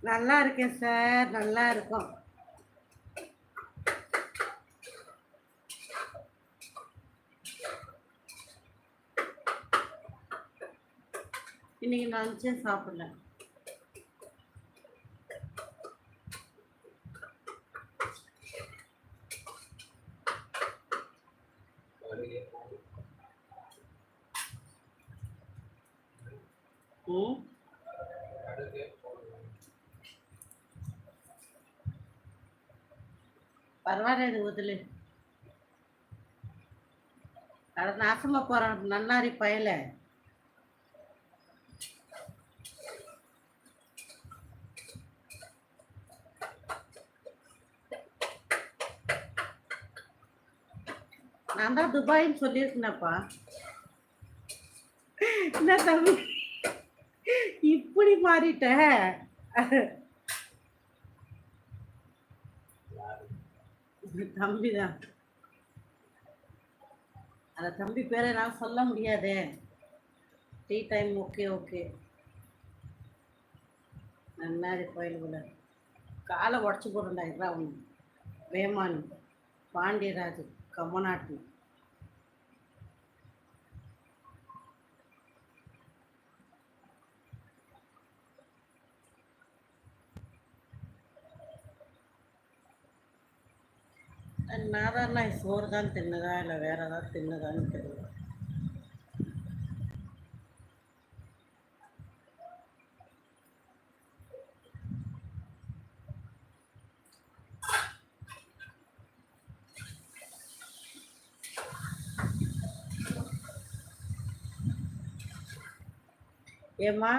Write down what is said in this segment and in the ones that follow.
நல்லா இருக்கேன் சார். நல்லா இருக்கும். இன்னைக்கு லஞ்சே சாப்பிடல. ம் பரவாயில்ல இது முதல்ல அட நாசமா போறான் நன்னாரி பயல. நான் தான் துபாய்ன்னு சொல்லியிருக்கேனப்பா. என்ன தம்பி? இப்படி மாறிட்ட. தம்பி தான் அந்த தம்பி பேரை நான் சொல்ல முடியாதே. டீ டைம் ஓகே ஓகே நன்னாரி கோயிலுக்குள்ள காலை உடச்சி போடுறா இரா ஒன்று வேமான் பாண்டியராஜ் கம்மநாட்டு நான் தான் சோறு தான் தின்னுதா இல்லை வேற ஏதாவது தின்னுதான்னு தெரியல. ஏம்மா?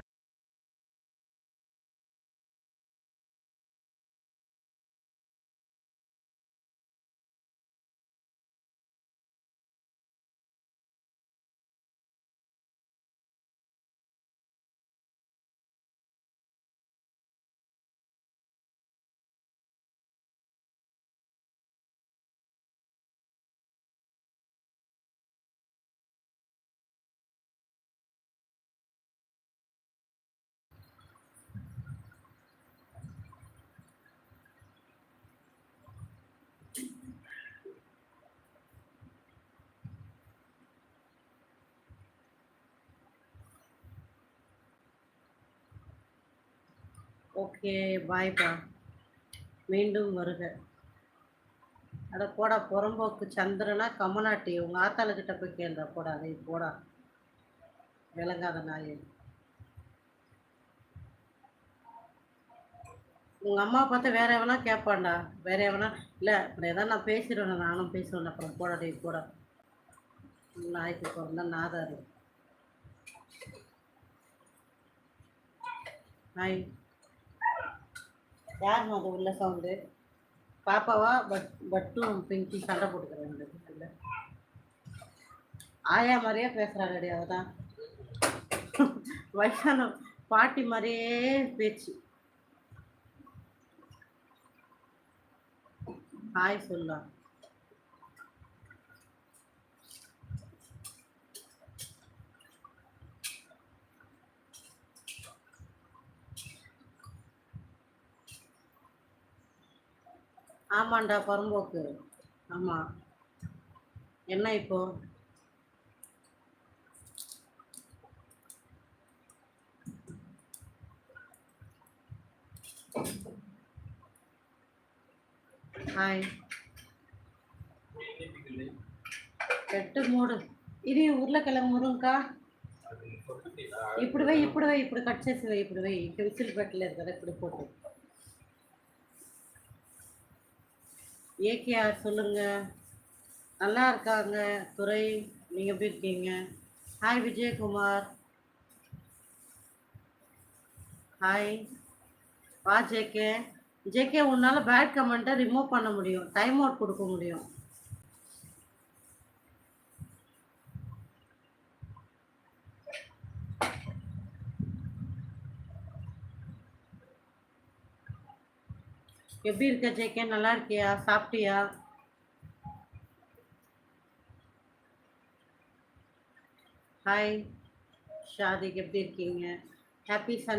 ஓகே பாய்ப்பா மீண்டும் வருக. அட போடா புறம்போக்கு சந்திரனா கமலாட்டி உங்க ஆத்தாளுக்கிட்ட போய் கேள்றா போடா அதை போடா. விளங்காத நாயே. உங்க அம்மா பார்த்தா வேற எவனா கேட்பான்டா வேற எவனா? இல்ல அப்புறம் ஏதாவது நான் பேசிடுவேன் நானும் பேசுவேன் அப்புறம் போடா டே போடா. நாய்க்கு பிறந்தா நாதாரு. நாய். யார் அது உள்ள சவுண்டு பாப்பாவா? பட் பட்டும் பிங்கி சண்டை போட்டுக்கிறேன் இல்லை ஆயா மாதிரியே பேசுகிறாளடி அவதான். வயசான பாட்டி மாதிரியே பேச்சு. ஹாய் சொல்லலாம் ஆமாண்டா புறம்போக்கு ஆமாம் என்ன இப்போ ஹாய் கெட்டு மூடு இது உருளைக்கிழங்கு முருங்கக்கா இப்படி வை இப்படி வை இப்படி கட் చేసి வை இப்படி வை ఇంకా విసిల్ పెట్టలేదు కదా இப்படி போட்டு ஏகேஆர் சொல்லுங்க. நல்லா இருக்காங்க துரை நீங்க எப்படி இருக்கீங்க? ஹாய் விஜயகுமார். ஹாய் வா ஜேகே ஜேகே உன்னால பேட் கமெண்ட்டை ரிமூவ் பண்ண முடியும். டைம் அவுட் கொடுக்க முடியும். எப்படி இருக்க ஜேகே நல்லா இருக்கியா சாப்பிட்டியா? ஹாய் ஷாதிக் எப்படி இருக்கீங்க? Happy Sun